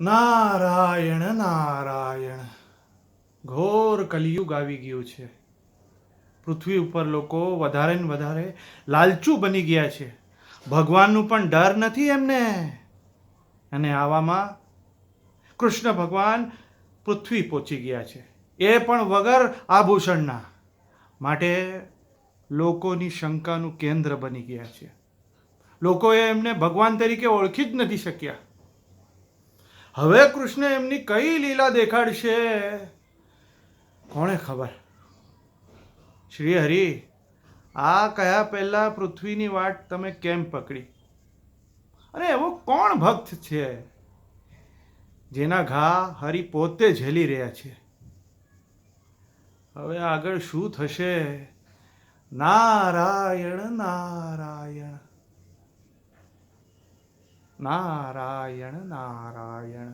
નારાયણ નારાયણ. ઘોર કલિયુગ આવી ગયું છે. પૃથ્વી ઉપર લોકો વધારે ને વધારે લાલચુ બની ગયા છે. ભગવાનનું પણ ડર નથી એમને. અને આવામાં કૃષ્ણ ભગવાન પૃથ્વી પહોંચી ગયા છે. એ પણ વગર આભૂષણના. માટે લોકોની શંકાનું કેન્દ્ર બની ગયા છે. લોકોએ એમને ભગવાન તરીકે ઓળખી જ નથી શક્યા. હવે કૃષ્ણ એમની કઈ લીલા દેખાડશે? કોણે ખબર? શ્રી હરિ, આ કયા પહેલા પૃથ્વીની વાટ તમે કેમ પકડી? અરે, એવો કોણ ભક્ત છે? જેના ઘા હરિ પોતે ઝેલી રહ્યા છે. હવે આગળ શું થશે? નારાયણ નારાયણ નારાયણ નારાયણ